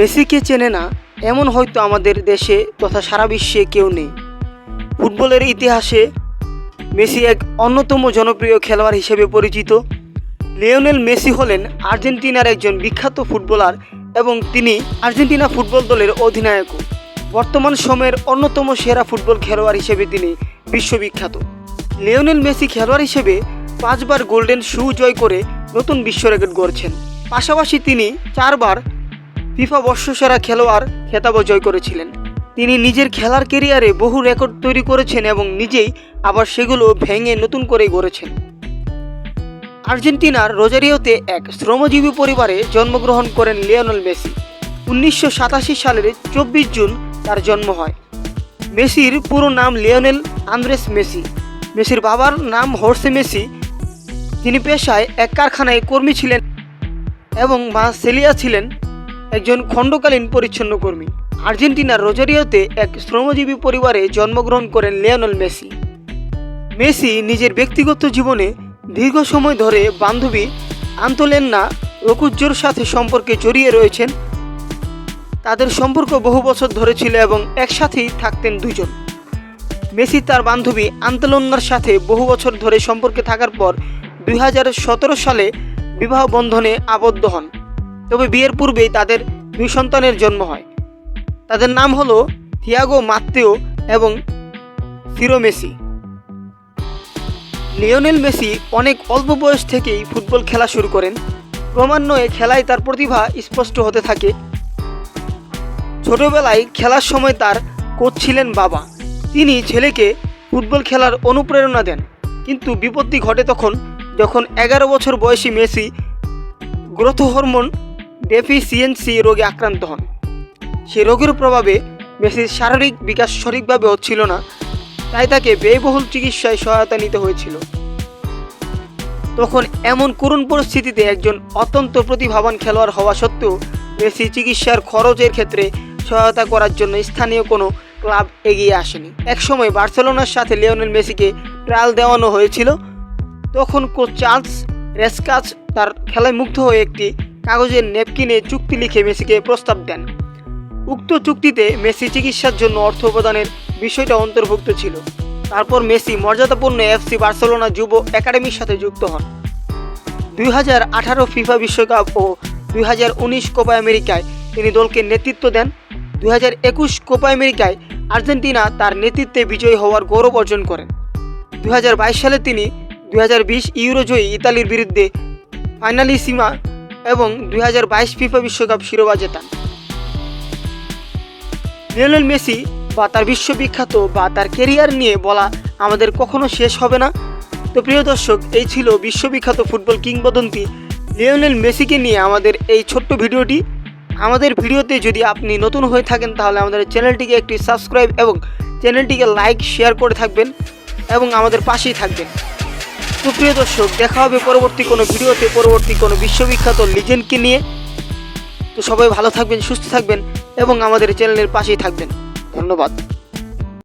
মেসিকে চেনে না, এমন হয়তো আমাদের দেশে তথা সারা বিশ্বে কেউ নেই। ফুটবলের ইতিহাসে মেসি এক অন্যতম জনপ্রিয় খেলোয়াড় হিসেবে পরিচিত। লিওনেল মেসি হলেন আর্জেন্টিনার একজন বিখ্যাত ফুটবলার এবং তিনি আর্জেন্টিনা ফুটবল দলের অধিনায়কও বর্তমান সময়ের অন্যতম সেরা ফুটবল খেলোয়াড় হিসেবে তিনি বিশ্ববিখ্যাত। লিওনেল মেসি খেলোয়াড় হিসেবে পাঁচবার গোল্ডেন শু জয় করে নতুন বিশ্ব রেকর্ড গড়ছেন। পাশাপাশি তিনি চারবার ফিফা বর্ষসেরা খেলোয়াড় খেতাবও জয় করেছিলেন। তিনি নিজের খেলার কেরিয়ারে বহু রেকর্ড তৈরি করেছেন এবং নিজেই আবার সেগুলো ভেঙে নতুন করে গড়েছেন। আর্জেন্টিনার রোজারিওতে এক শ্রমজীবী পরিবারে জন্মগ্রহণ করেন লিওনেল মেসি। উনিশশো সাতাশি সালের চব্বিশ জুন তার জন্ম হয়। মেসির পুরো নাম লিওনেল আন্দ্রেস মেসি। মেসির বাবার নাম হোর্সে মেসি। তিনি পেশায় এক কারখানায় কর্মী ছিলেন এবং মা সেলিয়া ছিলেন একজন খণ্ডকালীন পরিচ্ছন্ন কর্মী। আর্জেন্টিনার রোজারিওতে এক শ্রমজীবী পরিবারে জন্মগ্রহণ করেন লিওনেল মেসি। মেসি নিজের ব্যক্তিগত জীবনে দীর্ঘ সময় ধরে বান্ধবী আন্তোলেন্না রকুজ্জোর সাথে সম্পর্কে জড়িয়ে রয়েছেন। তাদের সম্পর্ক বহু বছর ধরে ছিল এবং একসাথেই থাকতেন দুজন। মেসি তার বান্ধবী আন্তোলন্নার সাথে বহু বছর ধরে সম্পর্কে থাকার পর দুই হাজার সতেরো সালে বিবাহ বন্ধনে আবদ্ধ হন। তবে বিয়ের পূর্বেই তাদের দুই সন্তানের জন্ম হয়। তাদের নাম হলো থিয়াগো মাত্তেও এবং সিরো মেসি। লিওনেল মেসি অনেক অল্প বয়স থেকেই ফুটবল খেলা শুরু করেন। ক্রমান্বয়ে খেলায় তার প্রতিভা স্পষ্ট হতে থাকে। ছোটবেলায় খেলার সময় তার কোচ ছিলেন বাবা। তিনি ছেলেকে ফুটবল খেলার অনুপ্রেরণা দেন। কিন্তু বিপত্তি ঘটে তখন, যখন এগারো বছর বয়সী মেসি গ্রোথ হরমোন ডেফিসিয়েন্সি রোগে আক্রান্ত হন। সে রোগের প্রভাবে মেসির শারীরিক বিকাশ সঠিকভাবে হচ্ছিল না, তাই তাকে ব্যয়বহুল চিকিৎসায় সহায়তা নিতে হয়েছিল। তখন এমন করুণ পরিস্থিতিতে একজন অত্যন্ত প্রতিভাবান খেলোয়াড় হওয়া সত্ত্বেও মেসি চিকিৎসার খরচের ক্ষেত্রে সহায়তা করার জন্য স্থানীয় কোনো ক্লাব এগিয়ে আসেনি। একসময় বার্সেলোনার সাথে লিওনেল মেসিকে ট্রায়াল দেওয়ানো হয়েছিল, তখন কোচ চার্লস রেসকাচ তার খেলায় মুগ্ধ হয়ে একটি কাগজের নেপকিনে চুক্তি লিখে মেসিকে প্রস্তাব দেন। উক্ত চুক্তিতে মেসি চিকিৎসার জন্য অর্থ প্রদানের বিষয়টা অন্তর্ভুক্ত ছিল। তারপর মেসি মর্যাদাপূর্ণ এফসি বার্সেলোনা যুব একাডেমির সাথে যুক্ত হন। দুই হাজার আঠারো ফিফা বিশ্বকাপ ও দুই হাজার উনিশ কোপা আমেরিকায় তিনি দলকে নেতৃত্ব দেন। দুই হাজার একুশ কোপা আমেরিকায় আর্জেন্টিনা তার নেতৃত্বে বিজয়ী হওয়ার গৌরব অর্জন করেন। দুই হাজার বাইশ সালে তিনি দুই হাজার বিশ ইউরো জয়ী ইতালির বিরুদ্ধে ফাইনালিসিমা এবং দুই হাজার বাইশ ফিফা বিশ্বকাপ শিরোপা জেতান লিওনেল মেসি বা তার বিশ্ববিখ্যাত বা তার কেরিয়ার নিয়ে বলা আমাদের কখনো শেষ হবে না। তো প্রিয় দর্শক, এই ছিল বিশ্ববিখ্যাত ফুটবল কিংবদন্তি লিওনেল মেসিকে নিয়ে আমাদের এই ছোট্ট ভিডিওটি। আমাদের ভিডিওতে যদি আপনি নতুন হয়ে থাকেন, তাহলে আমাদের চ্যানেলটিকে একটি সাবস্ক্রাইব এবং চ্যানেলটিকে লাইক, শেয়ার করে থাকবেন এবং আমাদের পাশেই থাকবেন। তো প্রিয় দর্শক, দেখা হবে পরবর্তী কোনো ভিডিওতে, পরবর্তী কোনো বিশ্ববিখ্যাত লিজেন্ডকে নিয়ে। তো সবাই ভালো থাকবেন, সুস্থ থাকবেন এবং আমাদের চ্যানেলের পাশেই থাকবেন। ধন্যবাদ।